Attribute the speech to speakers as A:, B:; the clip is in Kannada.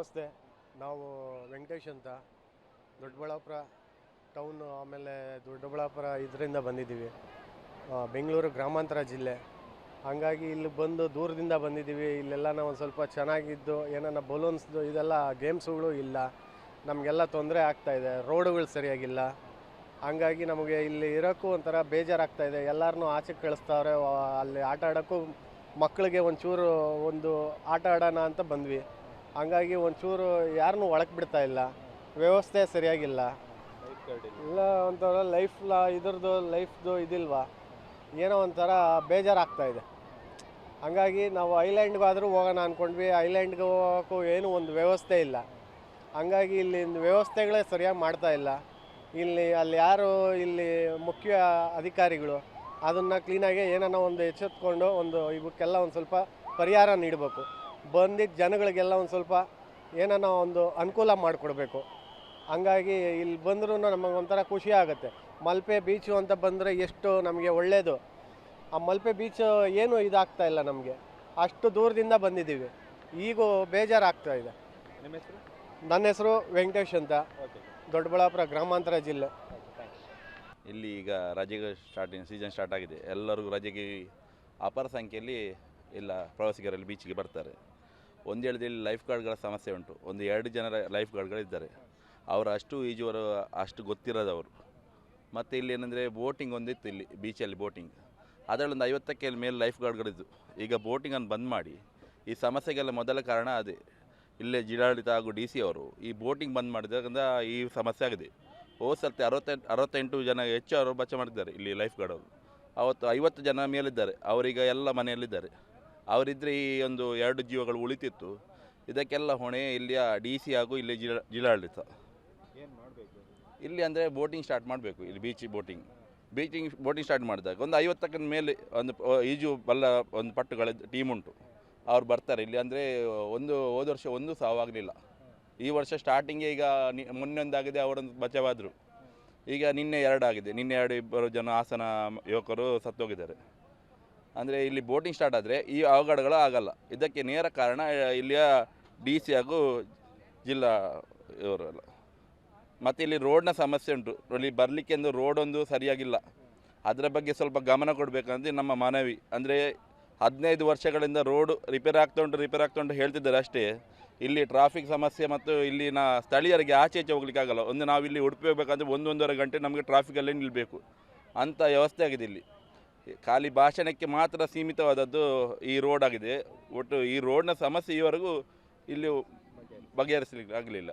A: ನಮಸ್ತೆ. ನಾವು ವೆಂಕಟೇಶ್ ಅಂತ. ದೊಡ್ಡಬಳ್ಳಾಪುರ ಟೌನು ಆಮೇಲೆ ದೊಡ್ಡಬಳ್ಳಾಪುರ ಇದರಿಂದ ಬಂದಿದ್ದೀವಿ. ಬೆಂಗಳೂರು ಗ್ರಾಮಾಂತರ ಜಿಲ್ಲೆ. ಹಾಗಾಗಿ ಇಲ್ಲಿ ಬಂದು ದೂರದಿಂದ ಬಂದಿದ್ದೀವಿ. ಇಲ್ಲೆಲ್ಲ ನಾವು ಒಂದು ಸ್ವಲ್ಪ ಚೆನ್ನಾಗಿದ್ದು, ಏನನ್ನ ಬಲೂನ್ಸ್ದು ಇದೆಲ್ಲ ಗೇಮ್ಸ್ಗಳು ಇಲ್ಲ. ನಮಗೆಲ್ಲ ತೊಂದರೆ ಆಗ್ತಾಯಿದೆ ರೋಡುಗಳು ಸರಿಯಾಗಿಲ್ಲ. ಹಾಗಾಗಿ ನಮಗೆ ಇಲ್ಲಿ ಇರೋಕ್ಕೂ ಒಂಥರ ಬೇಜಾರಾಗ್ತಾ ಇದೆ. ಎಲ್ಲರನ್ನೂ ಆಚೆ ಕಳಿಸ್ತಾವ್ರೆ ಅಲ್ಲಿ ಆಟ ಆಡೋಕ್ಕೂ ಮಕ್ಕಳಿಗೆ ಒಂಚೂರು ಒಂದು ಆಟ ಆಡೋಣ ಅಂತ ಬಂದ್ವಿ. ಹಂಗಾಗಿ ಒಂಚೂರು ಯಾರನ್ನೂ ಒಳಗೆ ಬಿಡ್ತಾ ಇಲ್ಲ. ವ್ಯವಸ್ಥೆ ಸರಿಯಾಗಿಲ್ಲ. ಇಲ್ಲ, ಒಂಥರ ಲೈಫ್ ಇದ್ರದ್ದು ಲೈಫ್ದು ಇದಿಲ್ವಾ? ಏನೋ ಒಂಥರ ಬೇಜಾರಾಗ್ತಾ ಇದೆ. ಹಂಗಾಗಿ ನಾವು ಐಲ್ಯಾಂಡ್ಗಾದರೂ ಹೋಗೋಣ ಅಂದ್ಕೊಂಡ್ವಿ ಐಲ್ಯಾಂಡ್ಗೆ ಹೋಗೋಕ್ಕೂ ಏನೂ ಒಂದು ವ್ಯವಸ್ಥೆ ಇಲ್ಲ. ಹಂಗಾಗಿ ಇಲ್ಲಿ ವ್ಯವಸ್ಥೆಗಳೇ ಸರಿಯಾಗಿ ಮಾಡ್ತಾ ಇಲ್ಲ. ಇಲ್ಲಿ, ಅಲ್ಲಿ ಯಾರು ಇಲ್ಲಿ ಮುಖ್ಯ ಅಧಿಕಾರಿಗಳು, ಅದನ್ನು ಕ್ಲೀನಾಗಿ ಏನನ್ನ ಒಂದು ಎಚ್ಚೆತ್ಕೊಂಡು ಒಂದು ಇವಕ್ಕೆಲ್ಲ ಒಂದು ಸ್ವಲ್ಪ ಪರಿಹಾರ ನೀಡಬೇಕು. ಬಂದಿದ್ದ ಜನಗಳಿಗೆಲ್ಲ ಒಂದು ಸ್ವಲ್ಪ ಏನನ್ನ ಒಂದು ಅನುಕೂಲ ಮಾಡಿಕೊಡ್ಬೇಕು. ಹಂಗಾಗಿ ಇಲ್ಲಿ ಬಂದ್ರೂ ನಮಗೆ ಒಂಥರ ಖುಷಿ ಆಗುತ್ತೆ. ಮಲ್ಪೆ ಬೀಚು ಅಂತ ಬಂದರೆ ಎಷ್ಟು ನಮಗೆ ಒಳ್ಳೆಯದು ಆ ಮಲ್ಪೆ ಬೀಚ್ ಏನು ಇದಾಗ್ತಾ ಇಲ್ಲ ನಮಗೆ. ಅಷ್ಟು ದೂರದಿಂದ ಬಂದಿದ್ದೀವಿ. ಈಗೂ ಬೇಜಾರಾಗ್ತಾ ಇದೆ.
B: ನಿಮ್ಮ ಹೆಸರು?
A: ನನ್ನ ಹೆಸರು ವೆಂಕಟೇಶ್ ಅಂತ. ದೊಡ್ಡಬಳ್ಳಾಪುರ ಗ್ರಾಮಾಂತರ ಜಿಲ್ಲೆ.
C: ಇಲ್ಲಿ ಈಗ ರಜೆಗೆ ಸ್ಟಾರ್ಟಿಂಗ್ ಸೀಸನ್ ಸ್ಟಾರ್ಟ್ ಆಗಿದೆ. ಎಲ್ಲರಿಗೂ ರಜೆಗೆ ಅಪಾರ ಸಂಖ್ಯೆಯಲ್ಲಿ ಇಲ್ಲ, ಪ್ರವಾಸಿಗರಲ್ಲಿ ಬೀಚ್ಗೆ ಬರ್ತಾರೆ. ಒಂದು ಹೇಳಿದ ಇಲ್ಲಿ ಲೈಫ್ ಗಾರ್ಡ್ಗಳ ಸಮಸ್ಯೆ ಉಂಟು. ಒಂದು ಎರಡು ಜನರ ಲೈಫ್ ಗಾರ್ಡ್ಗಳಿದ್ದಾರೆ ಅವರು ಅಷ್ಟು ಈಜುವರು ಅಷ್ಟು ಗೊತ್ತಿರೋದವರು. ಮತ್ತು ಇಲ್ಲಿ ಏನಂದರೆ ಬೋಟಿಂಗ್ ಒಂದಿತ್ತು ಇಲ್ಲಿ ಬೀಚಲ್ಲಿ ಬೋಟಿಂಗ್ ಅದರಲ್ಲೊಂದು ಐವತ್ತಕ್ಕೆ ಮೇಲೆ ಲೈಫ್ ಗಾರ್ಡ್ಗಳಿದ್ದು ಈಗ ಬೋಟಿಂಗನ್ನು ಬಂದ್ ಮಾಡಿ, ಈ ಸಮಸ್ಯೆಗೆಲ್ಲ ಮೊದಲ ಕಾರಣ ಅದೇ. ಇಲ್ಲೇ ಜಿಲ್ಲಾಡಳಿತ ಹಾಗೂ ಡಿ ಸಿ ಅವರು ಈ ಬೋಟಿಂಗ್ ಬಂದ್ ಮಾಡಿದ್ರಿಂದ ಈ ಸಮಸ್ಯೆ ಆಗಿದೆ. ಹೋದ ಸರ್ತಿ ಅರವತ್ತೆಂಟು ಅರವತ್ತೆಂಟು ಜನ ಹೆಚ್ಚು ಅವರು ಬಚ್ಚ ಮಾಡಿದ್ದಾರೆ ಇಲ್ಲಿ ಲೈಫ್ ಗಾರ್ಡ್ ಅವರು. ಅವತ್ತು ಐವತ್ತು ಜನ ಮೇಲಿದ್ದಾರೆ. ಅವರೀಗ ಎಲ್ಲ ಮನೆಯಲ್ಲಿದ್ದಾರೆ. ಅವರಿದ್ದರೆ ಈ ಒಂದು ಎರಡು ಜೀವಗಳು ಉಳಿತಿತ್ತು. ಇದಕ್ಕೆಲ್ಲ ಹೊಣೆ ಇಲ್ಲಿಯ ಡಿ ಸಿ ಹಾಗೂ ಇಲ್ಲಿ ಜಿಲ್ಲಾ ಜಿಲ್ಲಾಡಳಿತ.
B: ಏನು ಮಾಡಬೇಕು?
C: ಇಲ್ಲಿ ಅಂದರೆ ಬೋಟಿಂಗ್ ಸ್ಟಾರ್ಟ್ ಮಾಡಬೇಕು ಇಲ್ಲಿ beach boating beaching boating start ಮಾಡಿದಾಗ ಒಂದು ಐವತ್ತಕ್ಕ ಮೇಲೆ ಒಂದು ಈಜು ಬಲ್ಲ ಒಂದು ಪಟ್ಟುಗಳ ಟೀಮ್ ಉಂಟು. ಅವ್ರು ಬರ್ತಾರೆ. ಇಲ್ಲಿ ಅಂದರೆ ಒಂದು ಹೋದ ವರ್ಷ ಒಂದು ಸಾವಾಗಲಿಲ್ಲ ಈ ವರ್ಷ ಸ್ಟಾರ್ಟಿಂಗ್ ಈಗ ನಿ ಮೊನ್ನೆ ಒಂದಾಗಿದೆ ಅವರೊಂದು ಬಚಾವಾದರು. ಈಗ ನಿನ್ನೆ ಎರಡಾಗಿದೆ ನಿನ್ನೆ ಎರಡು ಇಬ್ಬರು ಜನ ಹಾಸನ ಯುವಕರು ಸತ್ತೋಗಿದ್ದಾರೆ. ಅಂದರೆ ಇಲ್ಲಿ ಬೋಟಿಂಗ್ ಸ್ಟಾರ್ಟ್ ಆದರೆ ಈ ಅವಘಡಗಳು ಆಗಲ್ಲ. ಇದಕ್ಕೆ ನೇರ ಕಾರಣ ಇಲ್ಲಿಯ ಡಿ ಸಿ ಹಾಗೂ ಜಿಲ್ಲಾ ಇವರೆಲ್ಲ ಮತ್ತು ಇಲ್ಲಿ ರೋಡ್ನ ಸಮಸ್ಯೆ ಉಂಟು. ಇಲ್ಲಿ ಬರಲಿಕ್ಕೆ ಒಂದು ರೋಡ್ ಒಂದು ಸರಿಯಾಗಿಲ್ಲ. ಅದರ ಬಗ್ಗೆ ಸ್ವಲ್ಪ ಗಮನ ಕೊಡಬೇಕಂದ್ರೆ ನಮ್ಮ ಮನವಿ. ಅಂದರೆ ಹದಿನೈದು ವರ್ಷಗಳಿಂದ ರೋಡ್ ರಿಪೇರ್ ಆಗ್ತಾ ಉಂಟು ರಿಪೇರ್ ಆಗ್ತಾ ಉಂಟು ಹೇಳ್ತಿದ್ದಾರೆ ಅಷ್ಟೇ. ಇಲ್ಲಿ ಟ್ರಾಫಿಕ್ ಸಮಸ್ಯೆ ಮತ್ತು ಇಲ್ಲಿನ ಸ್ಥಳೀಯರಿಗೆ ಆಚೆ ಈಚೆ ಹೋಗ್ಲಿಕ್ಕಾಗಲ್ಲ ಒಂದು ನಾವು ಇಲ್ಲಿ ಉಡುಪಿ ಹೋಗ್ಬೇಕಂದ್ರೆ ಒಂದೊಂದೂವರೆ ಗಂಟೆ ನಮಗೆ ಟ್ರಾಫಿಕಲ್ಲೇ ನಿಲ್ಲಬೇಕು ಅಂಥ ವ್ಯವಸ್ಥೆ ಆಗಿದೆ ಇಲ್ಲಿ. ಖಾಲಿ ಭಾಷಣಕ್ಕೆ ಮಾತ್ರ ಸೀಮಿತವಾದದ್ದು ಈ ರೋಡ್ ಆಗಿದೆ. ಒಟ್ಟು ಈ ರೋಡ್ನ ಸಮಸ್ಯೆ ಈವರೆಗೂ ಇಲ್ಲಿ ಬಗೆಹರಿಸಲಿಕ್ಕೆ ಆಗಲಿಲ್ಲ.